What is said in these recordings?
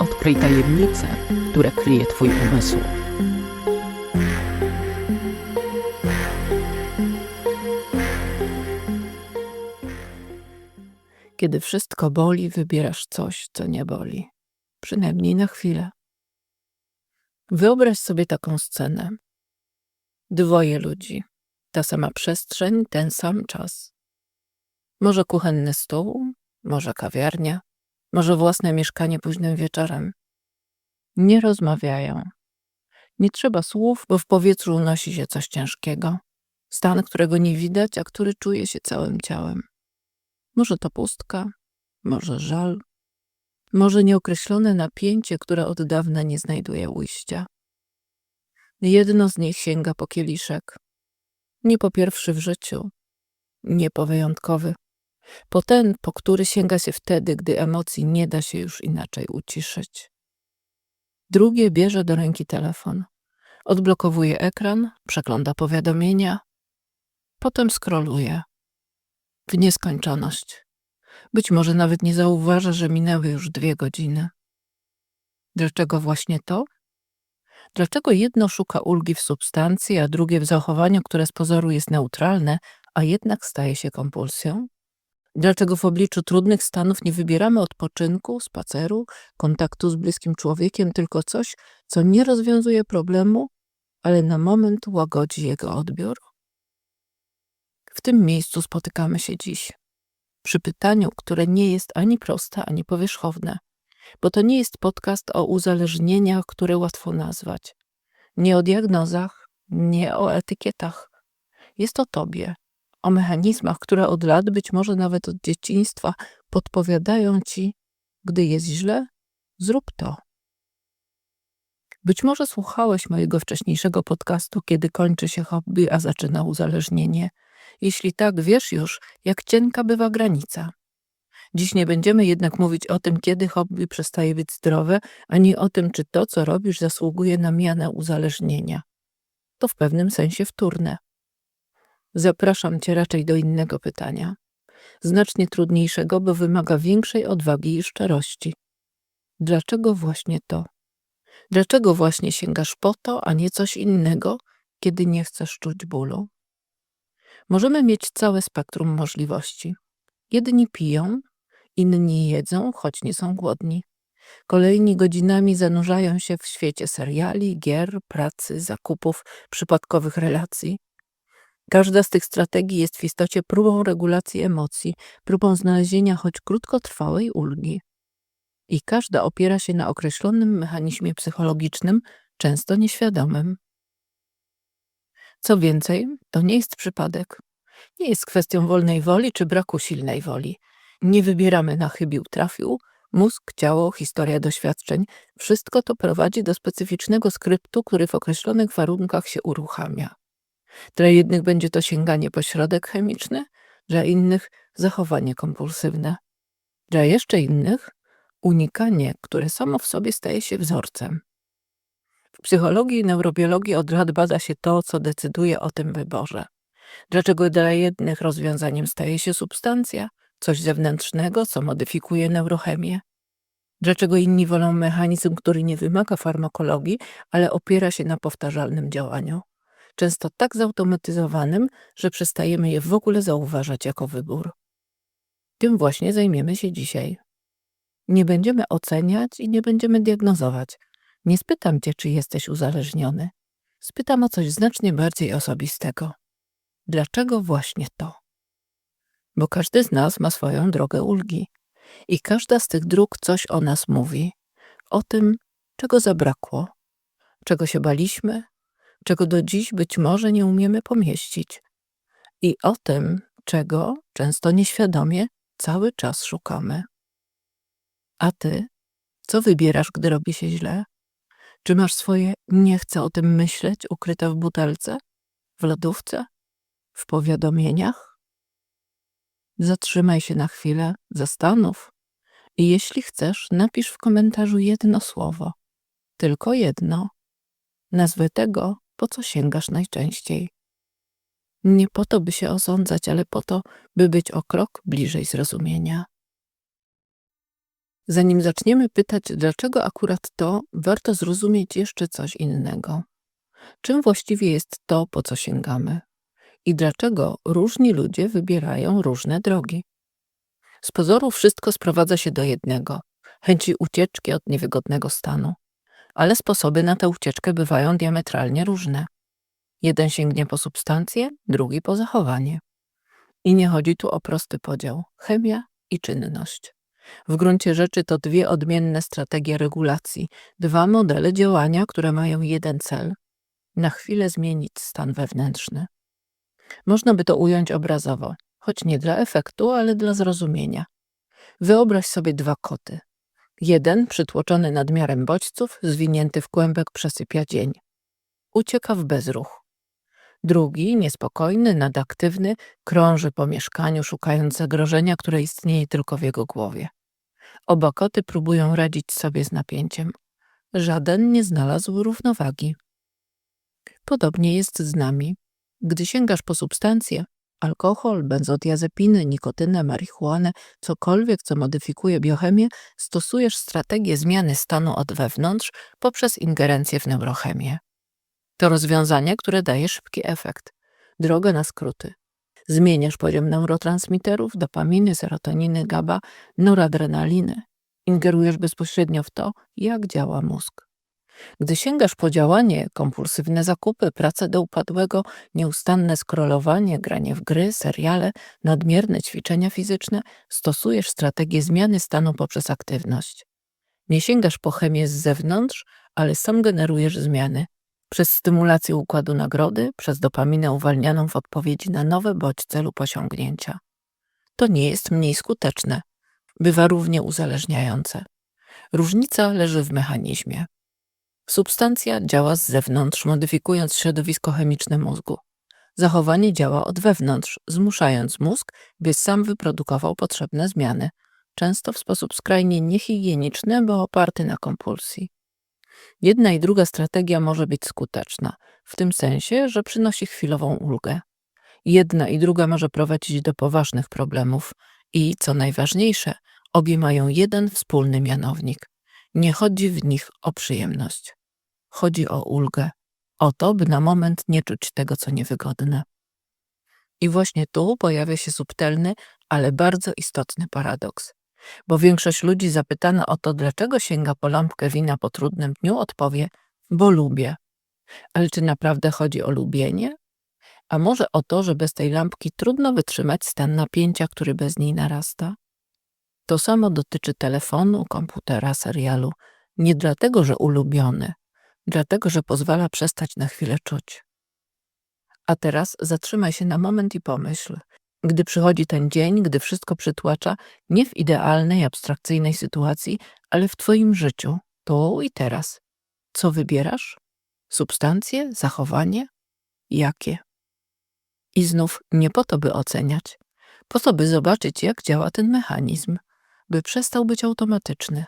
Odkryj tajemnice, które kryje Twój umysł. Kiedy wszystko boli, wybierasz coś, co nie boli. Przynajmniej na chwilę. Wyobraź sobie taką scenę. Dwoje ludzi. Ta sama przestrzeń, ten sam czas. Może kuchenny stół, może kawiarnia, może własne mieszkanie późnym wieczorem. Nie rozmawiają. Nie trzeba słów, bo w powietrzu unosi się coś ciężkiego. Stan, którego nie widać, a który czuje się całym ciałem. Może to pustka, może żal, może nieokreślone napięcie, które od dawna nie znajduje ujścia. Jedno z nich sięga po kieliszek. Nie po pierwszy w życiu, nie po wyjątkowy, po ten, po który sięga się wtedy, gdy emocji nie da się już inaczej uciszyć. Drugie bierze do ręki telefon. Odblokowuje ekran, przegląda powiadomienia, potem skroluje. W nieskończoność. Być może nawet nie zauważa, że minęły już dwie godziny. Dlaczego właśnie to? Dlaczego jedno szuka ulgi w substancji, a drugie w zachowaniu, które z pozoru jest neutralne, a jednak staje się kompulsją? Dlaczego w obliczu trudnych stanów nie wybieramy odpoczynku, spaceru, kontaktu z bliskim człowiekiem, tylko coś, co nie rozwiązuje problemu, ale na moment łagodzi jego odbiór? W tym miejscu spotykamy się dziś. Przy pytaniu, które nie jest ani proste, ani powierzchowne, bo to nie jest podcast o uzależnieniach, które łatwo nazwać. Nie o diagnozach, nie o etykietach. Jest o tobie, o mechanizmach, które od lat, być może nawet od dzieciństwa, podpowiadają ci, gdy jest źle, zrób to. Być może słuchałeś mojego wcześniejszego podcastu, kiedy kończy się hobby, a zaczyna uzależnienie. Jeśli tak, wiesz już, jak cienka bywa granica. Dziś nie będziemy jednak mówić o tym, kiedy hobby przestaje być zdrowe, ani o tym, czy to, co robisz, zasługuje na mianę uzależnienia. To w pewnym sensie wtórne. Zapraszam cię raczej do innego pytania, znacznie trudniejszego, bo wymaga większej odwagi i szczerości. Dlaczego właśnie to? Dlaczego właśnie sięgasz po to, a nie coś innego, kiedy nie chcesz czuć bólu? Możemy mieć całe spektrum możliwości. Jedni piją, inni jedzą, choć nie są głodni. Kolejni godzinami zanurzają się w świecie seriali, gier, pracy, zakupów, przypadkowych relacji. Każda z tych strategii jest w istocie próbą regulacji emocji, próbą znalezienia choć krótkotrwałej ulgi. I każda opiera się na określonym mechanizmie psychologicznym, często nieświadomym. Co więcej, to nie jest przypadek. Nie jest kwestią wolnej woli czy braku silnej woli. Nie wybieramy na chybił trafił, mózg, ciało, historia doświadczeń. Wszystko to prowadzi do specyficznego skryptu, który w określonych warunkach się uruchamia. Dla jednych będzie to sięganie po środek chemiczny, dla innych zachowanie kompulsywne. Dla jeszcze innych unikanie, które samo w sobie staje się wzorcem. W psychologii i neurobiologii od lat bada się to, co decyduje o tym wyborze. Dlaczego dla jednych rozwiązaniem staje się substancja, coś zewnętrznego, co modyfikuje neurochemię? Dlaczego inni wolą mechanizm, który nie wymaga farmakologii, ale opiera się na powtarzalnym działaniu? Często tak zautomatyzowanym, że przestajemy je w ogóle zauważać jako wybór. Tym właśnie zajmiemy się dzisiaj. Nie będziemy oceniać i nie będziemy diagnozować. Nie spytam cię, czy jesteś uzależniony. Spytam o coś znacznie bardziej osobistego. Dlaczego właśnie to? Bo każdy z nas ma swoją drogę ulgi i każda z tych dróg coś o nas mówi. O tym, czego zabrakło, czego się baliśmy, czego do dziś być może nie umiemy pomieścić. I o tym, czego, często nieświadomie, cały czas szukamy. A ty, co wybierasz, gdy robi się źle? Czy masz swoje nie chcę o tym myśleć ukryte w butelce, w lodówce, w powiadomieniach? Zatrzymaj się na chwilę, zastanów i jeśli chcesz, napisz w komentarzu jedno słowo, tylko jedno, nazwę tego, po co sięgasz najczęściej. Nie po to, by się osądzać, ale po to, by być o krok bliżej zrozumienia. Zanim zaczniemy pytać, dlaczego akurat to, warto zrozumieć jeszcze coś innego. Czym właściwie jest to, po co sięgamy? I dlaczego różni ludzie wybierają różne drogi? Z pozoru wszystko sprowadza się do jednego chęci ucieczki od niewygodnego stanu. Ale sposoby na tę ucieczkę bywają diametralnie różne. Jeden sięgnie po substancję, drugi po zachowanie. I nie chodzi tu o prosty podział chemia i czynność. W gruncie rzeczy to dwie odmienne strategie regulacji, dwa modele działania, które mają jeden cel na chwilę zmienić stan wewnętrzny. Można by to ująć obrazowo, choć nie dla efektu, ale dla zrozumienia. Wyobraź sobie dwa koty. Jeden, przytłoczony nadmiarem bodźców, zwinięty w kłębek, przesypia dzień. Ucieka w bezruch. Drugi, niespokojny, nadaktywny, krąży po mieszkaniu, szukając zagrożenia, które istnieje tylko w jego głowie. Oba koty próbują radzić sobie z napięciem. Żaden nie znalazł równowagi. Podobnie jest z nami. Gdy sięgasz po substancje, alkohol, benzodiazepiny, nikotynę, marihuanę, cokolwiek, co modyfikuje biochemię, stosujesz strategię zmiany stanu od wewnątrz poprzez ingerencję w neurochemię. To rozwiązanie, które daje szybki efekt. Drogę na skróty. Zmieniasz poziom neurotransmiterów, dopaminy, serotoniny, GABA, noradrenaliny. Ingerujesz bezpośrednio w to, jak działa mózg. Gdy sięgasz po działanie, kompulsywne zakupy, pracę do upadłego, nieustanne scrollowanie, granie w gry, seriale, nadmierne ćwiczenia fizyczne, stosujesz strategię zmiany stanu poprzez aktywność. Nie sięgasz po chemię z zewnątrz, ale sam generujesz zmiany. Przez stymulację układu nagrody, przez dopaminę uwalnianą w odpowiedzi na nowe bodźce lub osiągnięcia. To nie jest mniej skuteczne. Bywa równie uzależniające. Różnica leży w mechanizmie. Substancja działa z zewnątrz, modyfikując środowisko chemiczne mózgu. Zachowanie działa od wewnątrz, zmuszając mózg, by sam wyprodukował potrzebne zmiany, często w sposób skrajnie niehigieniczny, bo oparty na kompulsji. Jedna i druga strategia może być skuteczna, w tym sensie, że przynosi chwilową ulgę. Jedna i druga może prowadzić do poważnych problemów i, co najważniejsze, obie mają jeden wspólny mianownik. Nie chodzi w nich o przyjemność. Chodzi o ulgę, o to, by na moment nie czuć tego, co niewygodne. I właśnie tu pojawia się subtelny, ale bardzo istotny paradoks. Bo większość ludzi zapytana o to, dlaczego sięga po lampkę wina po trudnym dniu, odpowie, bo lubię. Ale czy naprawdę chodzi o lubienie? A może o to, że bez tej lampki trudno wytrzymać stan napięcia, który bez niej narasta? To samo dotyczy telefonu, komputera, serialu. Nie dlatego, że ulubiony, dlatego, że pozwala przestać na chwilę czuć. A teraz zatrzymaj się na moment i pomyśl, gdy przychodzi ten dzień, gdy wszystko przytłacza, nie w idealnej, abstrakcyjnej sytuacji, ale w Twoim życiu, tu i teraz. Co wybierasz? Substancje? Zachowanie? Jakie? I znów nie po to, by oceniać, po to, by zobaczyć, jak działa ten mechanizm, by przestał być automatyczny.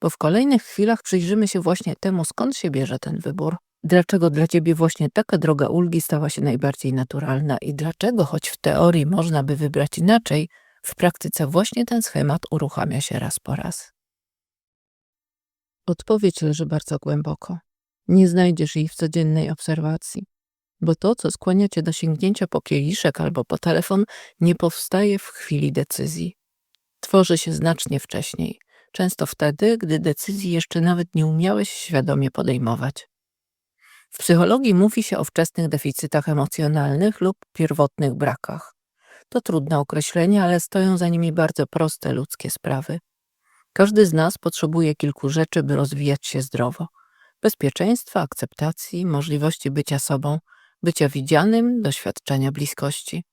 Bo w kolejnych chwilach przyjrzymy się właśnie temu, skąd się bierze ten wybór, Dlaczego dla ciebie właśnie taka droga ulgi stała się najbardziej naturalna i dlaczego, choć w teorii można by wybrać inaczej, w praktyce właśnie ten schemat uruchamia się raz po raz? Odpowiedź leży bardzo głęboko. Nie znajdziesz jej w codziennej obserwacji, bo to, co skłania cię do sięgnięcia po kieliszek albo po telefon, nie powstaje w chwili decyzji. Tworzy się znacznie wcześniej, często wtedy, gdy decyzji jeszcze nawet nie umiałeś świadomie podejmować. W psychologii mówi się o wczesnych deficytach emocjonalnych lub pierwotnych brakach. To trudne określenie, ale stoją za nimi bardzo proste ludzkie sprawy. Każdy z nas potrzebuje kilku rzeczy, by rozwijać się zdrowo: bezpieczeństwa, akceptacji, możliwości bycia sobą, bycia widzianym, doświadczenia bliskości.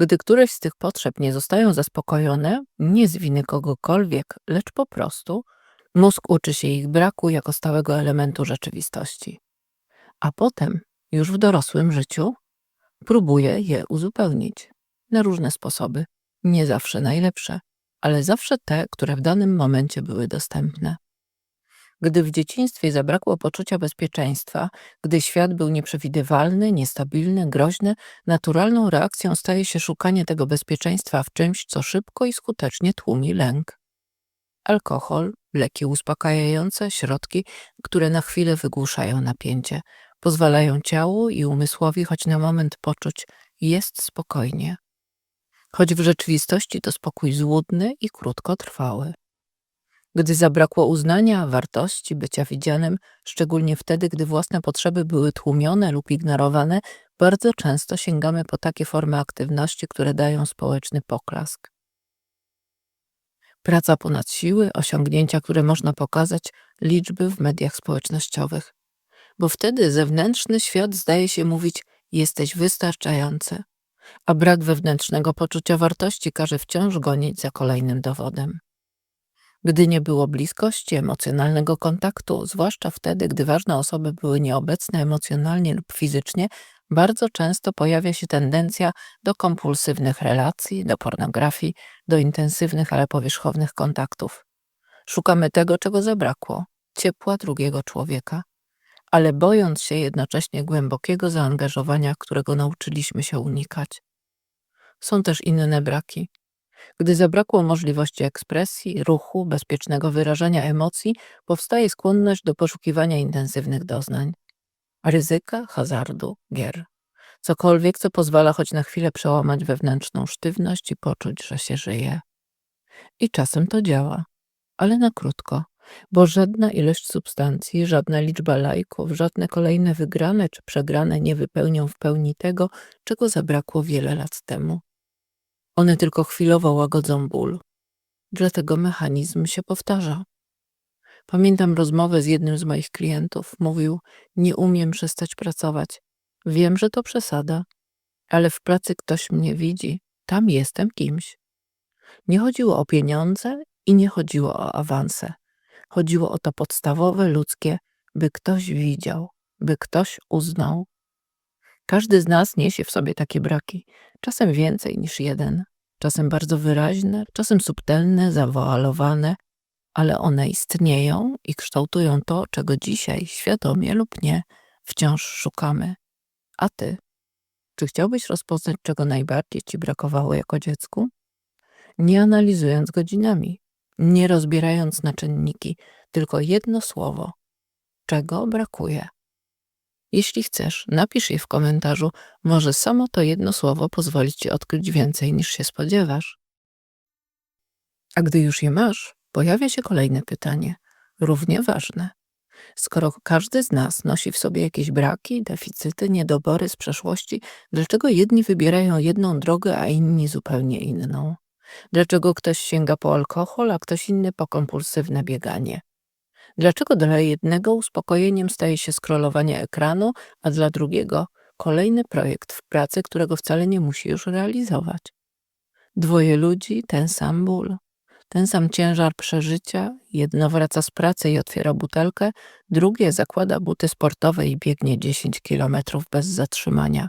Gdy któreś z tych potrzeb nie zostają zaspokojone, nie z winy kogokolwiek, lecz po prostu, mózg uczy się ich braku jako stałego elementu rzeczywistości a potem, już w dorosłym życiu, próbuje je uzupełnić na różne sposoby. Nie zawsze najlepsze, ale zawsze te, które w danym momencie były dostępne. Gdy w dzieciństwie zabrakło poczucia bezpieczeństwa, gdy świat był nieprzewidywalny, niestabilny, groźny, naturalną reakcją staje się szukanie tego bezpieczeństwa w czymś, co szybko i skutecznie tłumi lęk. Alkohol, leki uspokajające, środki, które na chwilę wygłuszają napięcie, pozwalają ciału i umysłowi choć na moment poczuć jest spokojnie. Choć w rzeczywistości to spokój złudny i krótkotrwały. Gdy zabrakło uznania, wartości, bycia widzianym, szczególnie wtedy, gdy własne potrzeby były tłumione lub ignorowane, bardzo często sięgamy po takie formy aktywności, które dają społeczny poklask. Praca ponad siły, osiągnięcia, które można pokazać, liczby w mediach społecznościowych. Bo wtedy zewnętrzny świat zdaje się mówić: Jesteś wystarczający, a brak wewnętrznego poczucia wartości każe wciąż gonić za kolejnym dowodem. Gdy nie było bliskości, emocjonalnego kontaktu, zwłaszcza wtedy, gdy ważne osoby były nieobecne emocjonalnie lub fizycznie, bardzo często pojawia się tendencja do kompulsywnych relacji, do pornografii, do intensywnych, ale powierzchownych kontaktów. Szukamy tego, czego zabrakło ciepła drugiego człowieka, ale bojąc się jednocześnie głębokiego zaangażowania, którego nauczyliśmy się unikać. Są też inne braki. Gdy zabrakło możliwości ekspresji, ruchu, bezpiecznego wyrażania emocji, powstaje skłonność do poszukiwania intensywnych doznań ryzyka, hazardu, gier. Cokolwiek, co pozwala choć na chwilę przełamać wewnętrzną sztywność i poczuć, że się żyje. I czasem to działa, ale na krótko, bo żadna ilość substancji, żadna liczba lajków, żadne kolejne wygrane czy przegrane nie wypełnią w pełni tego, czego zabrakło wiele lat temu. One tylko chwilowo łagodzą ból. Dlatego mechanizm się powtarza. Pamiętam rozmowę z jednym z moich klientów. Mówił: Nie umiem przestać pracować. Wiem, że to przesada, ale w pracy ktoś mnie widzi. Tam jestem kimś. Nie chodziło o pieniądze i nie chodziło o awanse. Chodziło o to podstawowe ludzkie, by ktoś widział, by ktoś uznał. Każdy z nas niesie w sobie takie braki, czasem więcej niż jeden, czasem bardzo wyraźne, czasem subtelne, zawoalowane, ale one istnieją i kształtują to, czego dzisiaj, świadomie lub nie, wciąż szukamy. A ty? Czy chciałbyś rozpoznać, czego najbardziej ci brakowało jako dziecku? Nie analizując godzinami, nie rozbierając na czynniki, tylko jedno słowo. Czego brakuje? Jeśli chcesz, napisz je w komentarzu, może samo to jedno słowo pozwoli ci odkryć więcej niż się spodziewasz. A gdy już je masz, pojawia się kolejne pytanie, równie ważne. Skoro każdy z nas nosi w sobie jakieś braki, deficyty, niedobory z przeszłości, dlaczego jedni wybierają jedną drogę, a inni zupełnie inną? Dlaczego ktoś sięga po alkohol, a ktoś inny po kompulsywne bieganie? Dlaczego dla jednego uspokojeniem staje się skrolowanie ekranu, a dla drugiego kolejny projekt w pracy, którego wcale nie musi już realizować? Dwoje ludzi, ten sam ból. Ten sam ciężar przeżycia, jedno wraca z pracy i otwiera butelkę, drugie zakłada buty sportowe i biegnie 10 kilometrów bez zatrzymania.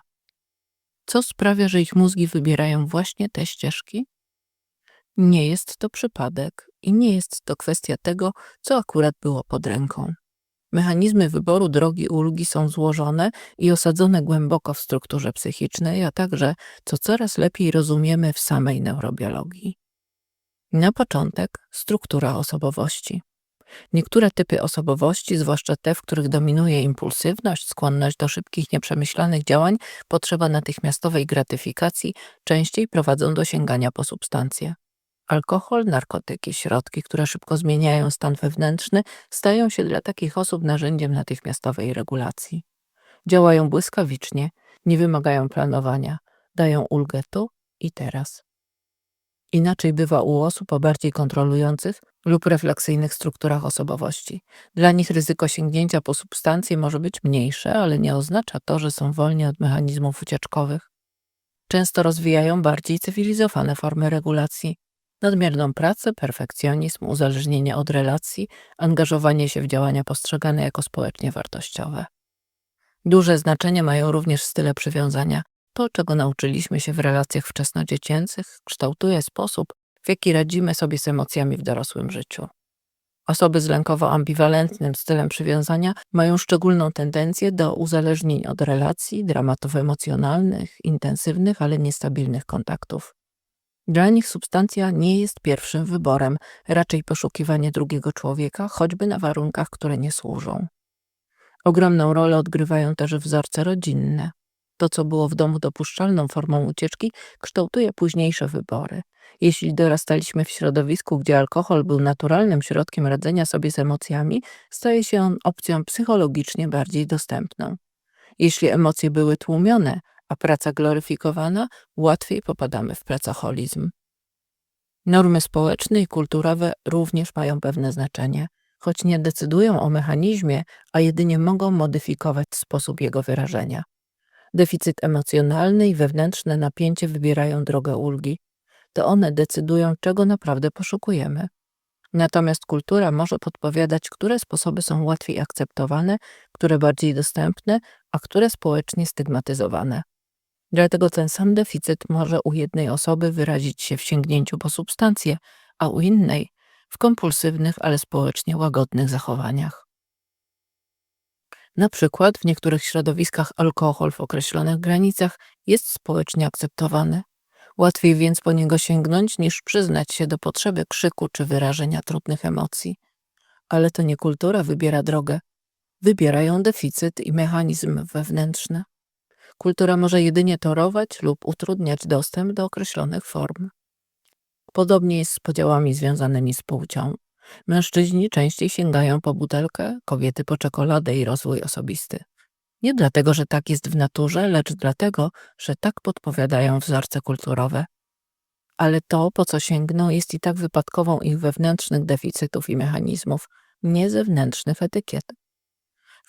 Co sprawia, że ich mózgi wybierają właśnie te ścieżki? Nie jest to przypadek i nie jest to kwestia tego, co akurat było pod ręką. Mechanizmy wyboru drogi ulgi są złożone i osadzone głęboko w strukturze psychicznej, a także, co coraz lepiej rozumiemy w samej neurobiologii. Na początek struktura osobowości. Niektóre typy osobowości, zwłaszcza te, w których dominuje impulsywność, skłonność do szybkich, nieprzemyślanych działań, potrzeba natychmiastowej gratyfikacji, częściej prowadzą do sięgania po substancje. Alkohol, narkotyki, środki, które szybko zmieniają stan wewnętrzny, stają się dla takich osób narzędziem natychmiastowej regulacji. Działają błyskawicznie, nie wymagają planowania, dają ulgę tu i teraz. Inaczej bywa u osób o bardziej kontrolujących lub refleksyjnych strukturach osobowości. Dla nich ryzyko sięgnięcia po substancje może być mniejsze, ale nie oznacza to, że są wolni od mechanizmów ucieczkowych. Często rozwijają bardziej cywilizowane formy regulacji, nadmierną pracę, perfekcjonizm, uzależnienie od relacji, angażowanie się w działania postrzegane jako społecznie wartościowe. Duże znaczenie mają również style przywiązania, to, czego nauczyliśmy się w relacjach wczesnodziecięcych, kształtuje sposób, w jaki radzimy sobie z emocjami w dorosłym życiu. Osoby z lękowo-ambiwalentnym stylem przywiązania mają szczególną tendencję do uzależnień od relacji, dramatów emocjonalnych, intensywnych, ale niestabilnych kontaktów. Dla nich substancja nie jest pierwszym wyborem, raczej poszukiwanie drugiego człowieka, choćby na warunkach, które nie służą. Ogromną rolę odgrywają też wzorce rodzinne. To, co było w domu dopuszczalną formą ucieczki, kształtuje późniejsze wybory. Jeśli dorastaliśmy w środowisku, gdzie alkohol był naturalnym środkiem radzenia sobie z emocjami, staje się on opcją psychologicznie bardziej dostępną. Jeśli emocje były tłumione, a praca gloryfikowana, łatwiej popadamy w pracoholizm. Normy społeczne i kulturowe również mają pewne znaczenie, choć nie decydują o mechanizmie, a jedynie mogą modyfikować sposób jego wyrażenia. Deficyt emocjonalny i wewnętrzne napięcie wybierają drogę ulgi. To one decydują, czego naprawdę poszukujemy. Natomiast kultura może podpowiadać, które sposoby są łatwiej akceptowane, które bardziej dostępne, a które społecznie stygmatyzowane. Dlatego ten sam deficyt może u jednej osoby wyrazić się w sięgnięciu po substancję, a u innej w kompulsywnych, ale społecznie łagodnych zachowaniach. Na przykład w niektórych środowiskach alkohol w określonych granicach jest społecznie akceptowany. Łatwiej więc po niego sięgnąć, niż przyznać się do potrzeby krzyku czy wyrażenia trudnych emocji. Ale to nie kultura wybiera drogę, wybierają deficyt i mechanizm wewnętrzny. Kultura może jedynie torować lub utrudniać dostęp do określonych form. Podobnie jest z podziałami związanymi z płcią. Mężczyźni częściej sięgają po butelkę, kobiety po czekoladę i rozwój osobisty. Nie dlatego, że tak jest w naturze, lecz dlatego, że tak podpowiadają wzorce kulturowe. Ale to, po co sięgną, jest i tak wypadkową ich wewnętrznych deficytów i mechanizmów, nie zewnętrznych etykiet.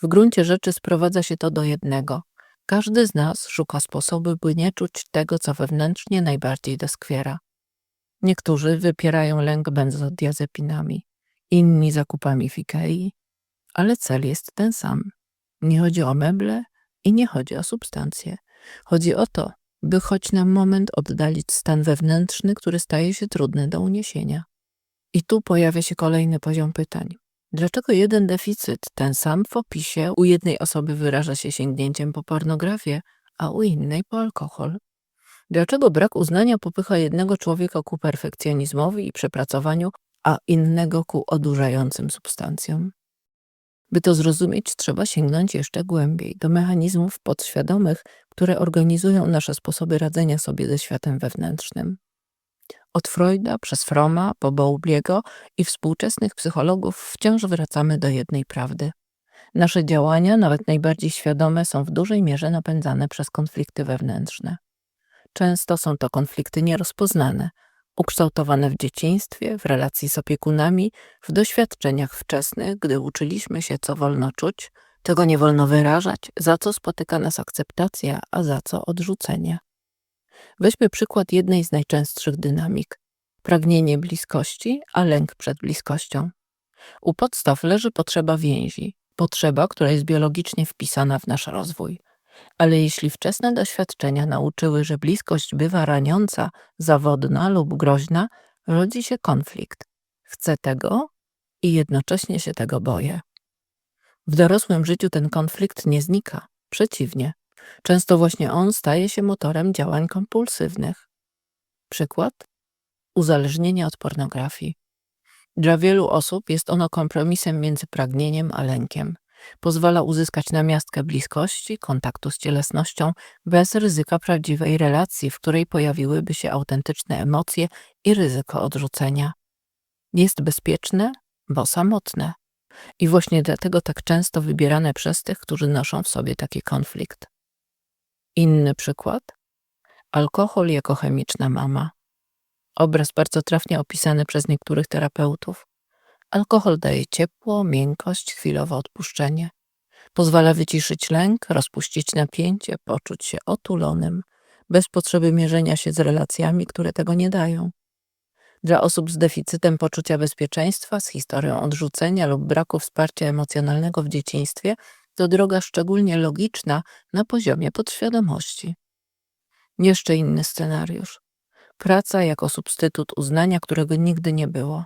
W gruncie rzeczy sprowadza się to do jednego. Każdy z nas szuka sposobu, by nie czuć tego, co wewnętrznie najbardziej doskwiera. Niektórzy wypierają lęk benzodiazepinami, inni zakupami w Ikei, ale cel jest ten sam. Nie chodzi o meble i nie chodzi o substancje. Chodzi o to, by choć na moment oddalić stan wewnętrzny, który staje się trudny do uniesienia. I tu pojawia się kolejny poziom pytań. Dlaczego jeden deficyt, ten sam w opisie, u jednej osoby wyraża się sięgnięciem po pornografię, a u innej po alkohol? Dlaczego brak uznania popycha jednego człowieka ku perfekcjonizmowi i przepracowaniu, a innego ku odurzającym substancjom? By to zrozumieć, trzeba sięgnąć jeszcze głębiej do mechanizmów podświadomych, które organizują nasze sposoby radzenia sobie ze światem wewnętrznym. Od Freuda przez Froma po Bowlbiego i współczesnych psychologów wciąż wracamy do jednej prawdy. Nasze działania, nawet najbardziej świadome, są w dużej mierze napędzane przez konflikty wewnętrzne. Często są to konflikty nierozpoznane, ukształtowane w dzieciństwie, w relacji z opiekunami, w doświadczeniach wczesnych, gdy uczyliśmy się, co wolno czuć, czego nie wolno wyrażać, za co spotyka nas akceptacja, a za co odrzucenie. Weźmy przykład jednej z najczęstszych dynamik pragnienie bliskości, a lęk przed bliskością. U podstaw leży potrzeba więzi, potrzeba, która jest biologicznie wpisana w nasz rozwój. Ale jeśli wczesne doświadczenia nauczyły, że bliskość bywa raniąca, zawodna lub groźna, rodzi się konflikt. Chcę tego i jednocześnie się tego boję. W dorosłym życiu ten konflikt nie znika. Przeciwnie, często właśnie on staje się motorem działań kompulsywnych. Przykład? Uzależnienie od pornografii. Dla wielu osób jest ono kompromisem między pragnieniem a lękiem. Pozwala uzyskać namiastkę bliskości, kontaktu z cielesnością, bez ryzyka prawdziwej relacji, w której pojawiłyby się autentyczne emocje i ryzyko odrzucenia. Jest bezpieczne, bo samotne. I właśnie dlatego tak często wybierane przez tych, którzy noszą w sobie taki konflikt. Inny przykład? Alkohol jako chemiczna mama. Obraz bardzo trafnie opisany przez niektórych terapeutów. Alkohol daje ciepło, miękkość, chwilowe odpuszczenie. Pozwala wyciszyć lęk, rozpuścić napięcie, poczuć się otulonym, bez potrzeby mierzenia się z relacjami, które tego nie dają. Dla osób z deficytem poczucia bezpieczeństwa, z historią odrzucenia lub braku wsparcia emocjonalnego w dzieciństwie, to droga szczególnie logiczna na poziomie podświadomości. Jeszcze inny scenariusz. Praca jako substytut uznania, którego nigdy nie było.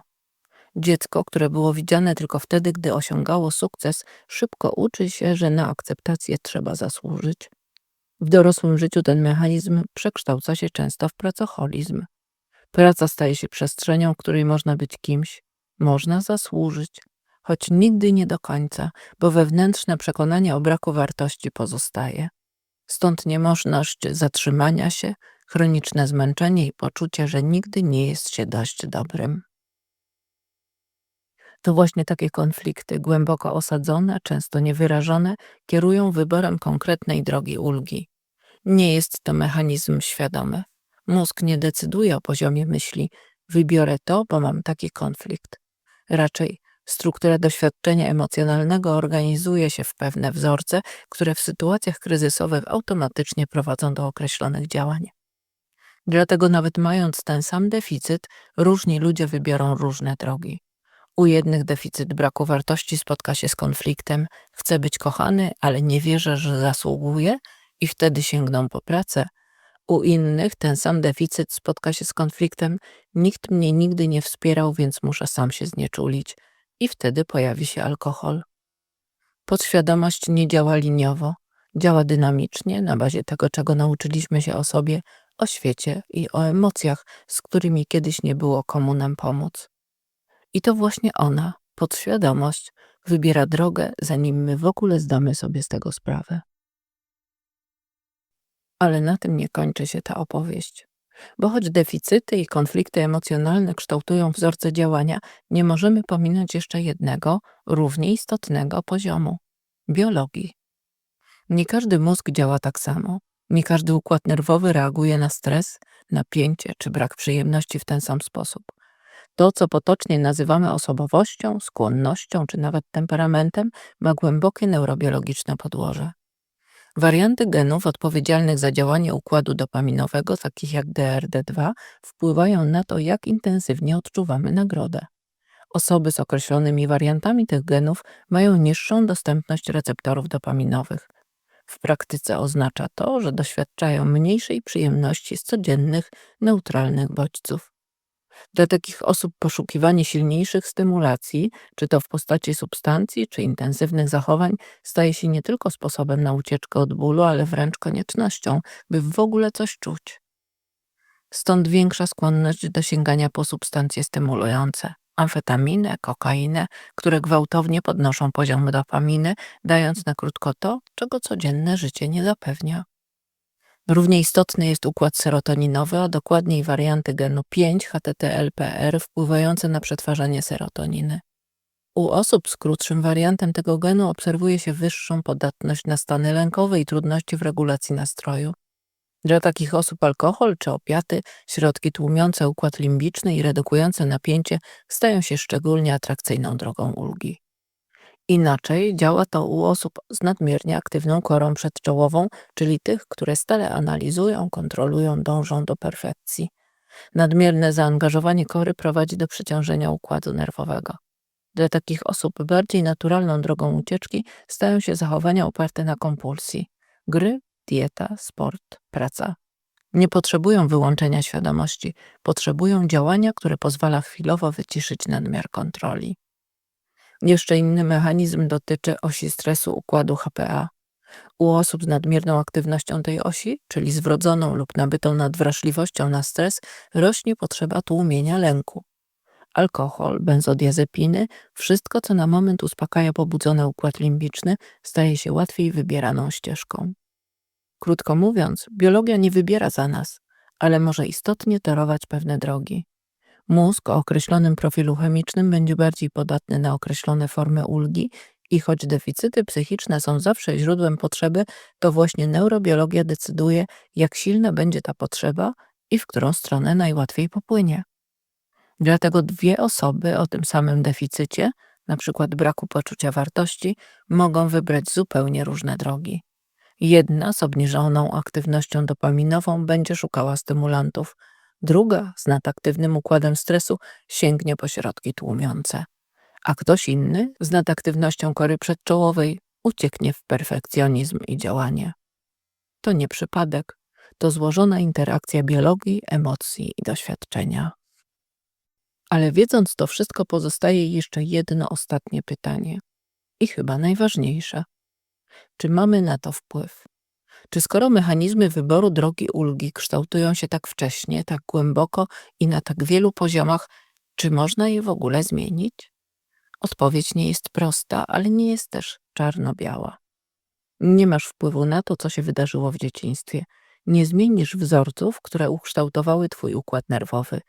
Dziecko, które było widziane tylko wtedy, gdy osiągało sukces, szybko uczy się, że na akceptację trzeba zasłużyć. W dorosłym życiu ten mechanizm przekształca się często w pracoholizm. Praca staje się przestrzenią, w której można być kimś, można zasłużyć, choć nigdy nie do końca, bo wewnętrzne przekonanie o braku wartości pozostaje. Stąd niemożność zatrzymania się, chroniczne zmęczenie i poczucie, że nigdy nie jest się dość dobrym. To właśnie takie konflikty, głęboko osadzone, często niewyrażone, kierują wyborem konkretnej drogi ulgi. Nie jest to mechanizm świadomy. Mózg nie decyduje o poziomie myśli, wybiorę to, bo mam taki konflikt. Raczej struktura doświadczenia emocjonalnego organizuje się w pewne wzorce, które w sytuacjach kryzysowych automatycznie prowadzą do określonych działań. Dlatego nawet mając ten sam deficyt, różni ludzie wybiorą różne drogi. U jednych deficyt braku wartości spotka się z konfliktem, chcę być kochany, ale nie wierzę, że zasługuję i wtedy sięgną po pracę. U innych ten sam deficyt spotka się z konfliktem, nikt mnie nigdy nie wspierał, więc muszę sam się znieczulić i wtedy pojawi się alkohol. Podświadomość nie działa liniowo, działa dynamicznie na bazie tego, czego nauczyliśmy się o sobie, o świecie i o emocjach, z którymi kiedyś nie było komu nam pomóc. I to właśnie ona, podświadomość, wybiera drogę, zanim my w ogóle zdamy sobie z tego sprawę. Ale na tym nie kończy się ta opowieść. Bo choć deficyty i konflikty emocjonalne kształtują wzorce działania, nie możemy pominąć jeszcze jednego, równie istotnego poziomu biologii. Nie każdy mózg działa tak samo. Nie każdy układ nerwowy reaguje na stres, napięcie czy brak przyjemności w ten sam sposób. To, co potocznie nazywamy osobowością, skłonnością czy nawet temperamentem, ma głębokie neurobiologiczne podłoże. Warianty genów odpowiedzialnych za działanie układu dopaminowego, takich jak DRD2, wpływają na to, jak intensywnie odczuwamy nagrodę. Osoby z określonymi wariantami tych genów mają niższą dostępność receptorów dopaminowych. W praktyce oznacza to, że doświadczają mniejszej przyjemności z codziennych, neutralnych bodźców. Dla takich osób poszukiwanie silniejszych stymulacji, czy to w postaci substancji, czy intensywnych zachowań, staje się nie tylko sposobem na ucieczkę od bólu, ale wręcz koniecznością, by w ogóle coś czuć. Stąd większa skłonność do sięgania po substancje stymulujące amfetaminę, kokainę, które gwałtownie podnoszą poziom dopaminy, dając na krótko to, czego codzienne życie nie zapewnia. Równie istotny jest układ serotoninowy, a dokładniej warianty genu 5 HTTLPR wpływające na przetwarzanie serotoniny. U osób z krótszym wariantem tego genu obserwuje się wyższą podatność na stany lękowe i trudności w regulacji nastroju. Dla takich osób alkohol czy opiaty, środki tłumiące układ limbiczny i redukujące napięcie stają się szczególnie atrakcyjną drogą ulgi. Inaczej działa to u osób z nadmiernie aktywną korą przedczołową, czyli tych, które stale analizują, kontrolują, dążą do perfekcji. Nadmierne zaangażowanie kory prowadzi do przeciążenia układu nerwowego. Dla takich osób bardziej naturalną drogą ucieczki stają się zachowania oparte na kompulsji. Gry, dieta, sport, praca. Nie potrzebują wyłączenia świadomości, potrzebują działania, które pozwala chwilowo wyciszyć nadmiar kontroli. Jeszcze inny mechanizm dotyczy osi stresu układu HPA. U osób z nadmierną aktywnością tej osi, czyli z wrodzoną lub nabytą nadwrażliwością na stres, rośnie potrzeba tłumienia lęku. Alkohol, benzodiazepiny, wszystko co na moment uspokaja pobudzony układ limbiczny, staje się łatwiej wybieraną ścieżką. Krótko mówiąc, biologia nie wybiera za nas, ale może istotnie torować pewne drogi. Mózg o określonym profilu chemicznym będzie bardziej podatny na określone formy ulgi i choć deficyty psychiczne są zawsze źródłem potrzeby, to właśnie neurobiologia decyduje, jak silna będzie ta potrzeba i w którą stronę najłatwiej popłynie. Dlatego dwie osoby o tym samym deficycie, przykład braku poczucia wartości, mogą wybrać zupełnie różne drogi. Jedna z obniżoną aktywnością dopaminową będzie szukała stymulantów, druga z nadaktywnym układem stresu sięgnie po środki tłumiące, a ktoś inny z nadaktywnością kory przedczołowej ucieknie w perfekcjonizm i działanie. To nie przypadek, to złożona interakcja biologii, emocji i doświadczenia. Ale wiedząc to wszystko, pozostaje jeszcze jedno ostatnie pytanie i chyba najważniejsze. Czy mamy na to wpływ? Czy skoro mechanizmy wyboru drogi ulgi kształtują się tak wcześnie, tak głęboko i na tak wielu poziomach, czy można je w ogóle zmienić? Odpowiedź nie jest prosta, ale nie jest też czarno-biała. Nie masz wpływu na to, co się wydarzyło w dzieciństwie. Nie zmienisz wzorców, które ukształtowały twój układ nerwowy.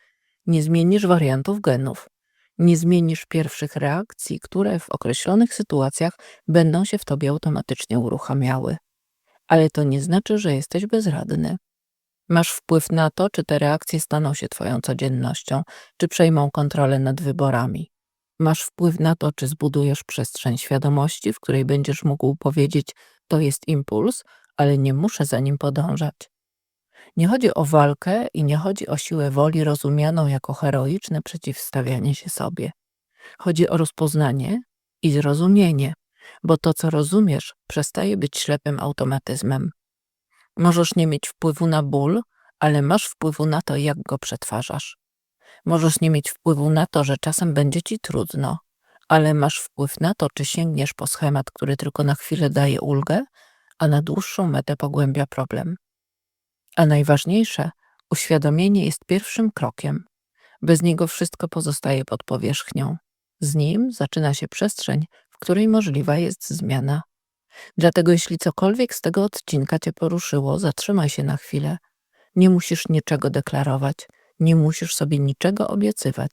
Nie zmienisz wariantów genów. Nie zmienisz pierwszych reakcji, które w określonych sytuacjach będą się w tobie automatycznie uruchamiały. Ale to nie znaczy, że jesteś bezradny. Masz wpływ na to, czy te reakcje staną się twoją codziennością, czy przejmą kontrolę nad wyborami. Masz wpływ na to, czy zbudujesz przestrzeń świadomości, w której będziesz mógł powiedzieć: To jest impuls, ale nie muszę za nim podążać. Nie chodzi o walkę i nie chodzi o siłę woli rozumianą jako heroiczne przeciwstawianie się sobie. Chodzi o rozpoznanie i zrozumienie, bo to, co rozumiesz, przestaje być ślepym automatyzmem. Możesz nie mieć wpływu na ból, ale masz wpływu na to, jak go przetwarzasz. Możesz nie mieć wpływu na to, że czasem będzie ci trudno, ale masz wpływ na to, czy sięgniesz po schemat, który tylko na chwilę daje ulgę, a na dłuższą metę pogłębia problem. A najważniejsze, uświadomienie jest pierwszym krokiem. Bez niego wszystko pozostaje pod powierzchnią. Z nim zaczyna się przestrzeń, której możliwa jest zmiana. Dlatego jeśli cokolwiek z tego odcinka cię poruszyło, zatrzymaj się na chwilę. Nie musisz niczego deklarować, nie musisz sobie niczego obiecywać.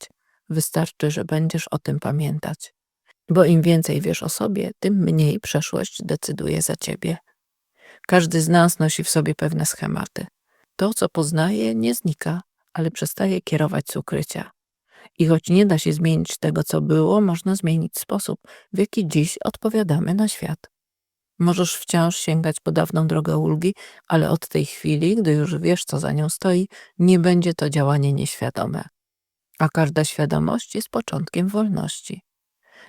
Wystarczy, że będziesz o tym pamiętać. Bo im więcej wiesz o sobie, tym mniej przeszłość decyduje za ciebie. Każdy z nas nosi w sobie pewne schematy. To, co poznaje, nie znika, ale przestaje kierować z ukrycia. I choć nie da się zmienić tego, co było, można zmienić sposób, w jaki dziś odpowiadamy na świat. Możesz wciąż sięgać po dawną drogę ulgi, ale od tej chwili, gdy już wiesz, co za nią stoi, nie będzie to działanie nieświadome. A każda świadomość jest początkiem wolności.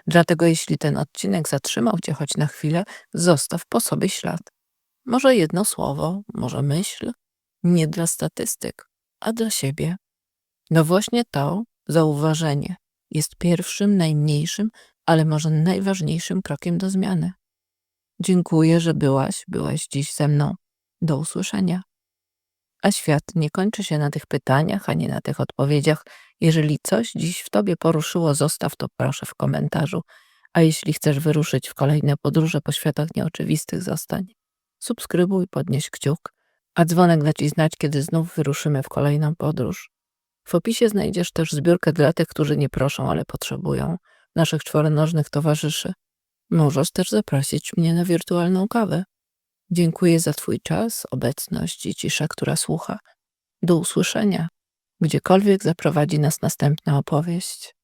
Dlatego jeśli ten odcinek zatrzymał cię choć na chwilę, zostaw po sobie ślad. Może jedno słowo, może myśl, nie dla statystyk, a dla siebie. No właśnie to, zauważenie, jest pierwszym, najmniejszym, ale może najważniejszym krokiem do zmiany. Dziękuję, że byłaś, byłaś dziś ze mną. Do usłyszenia. A świat nie kończy się na tych pytaniach, ani na tych odpowiedziach. Jeżeli coś dziś w tobie poruszyło, zostaw to proszę w komentarzu. A jeśli chcesz wyruszyć w kolejne podróże po światach nieoczywistych, zostań. Subskrybuj, podnieś kciuk, a dzwonek da ci znać, kiedy znów wyruszymy w kolejną podróż. W opisie znajdziesz też zbiórkę dla tych, którzy nie proszą, ale potrzebują, naszych czworonożnych towarzyszy. Możesz też zaprosić mnie na wirtualną kawę. Dziękuję za Twój czas, obecność i ciszę, która słucha. Do usłyszenia, gdziekolwiek zaprowadzi nas następna opowieść.